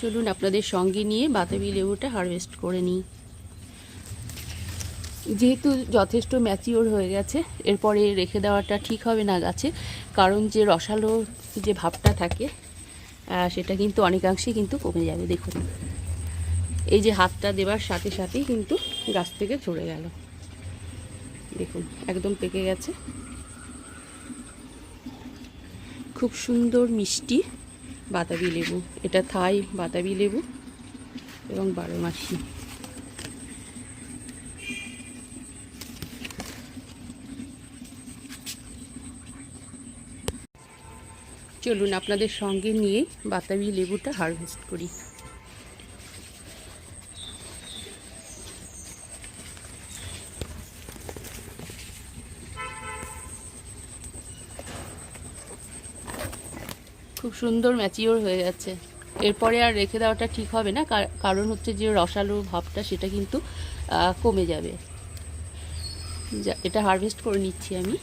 চলুন আপনাদের সঙ্গে নিয়ে বাতাবি লেবুটা হারভেস্ট করে নিই। যেহেতু যথেষ্ট ম্যাচিওর হয়ে গেছে, এরপরে রেখে দেওয়াটা ঠিক হবে না গাছে, কারণ যে রসালো যে ভাবটা থাকে সেটা কিন্তু অনেকাংশেই কিন্তু কমে যাবে, দেখুন। এই যে হাতটা দেওয়ার সাথে সাথেই কিন্তু গাছ থেকে ঝরে গেল। দেখুন, একদম পেকে গেছে। খুব সুন্দর মিষ্টি বাতাবি লেবু। এটা থাই বাতাবি লেবু এবং বারো মাসি চলুন আপনাদের সঙ্গে নিয়ে বাতাবি লেবুটা হারভেস্ট করি। খুব সুন্দর ম্যাচিওর হয়ে যাচ্ছে। এরপরে আর রেখে দেওয়াটা ঠিক হবে না, কার- কারণ হচ্ছে যে রসালো ভাবটা সেটা কিন্তু কমে যাবে। এটা হারভেস্ট করে নিচ্ছি আমি।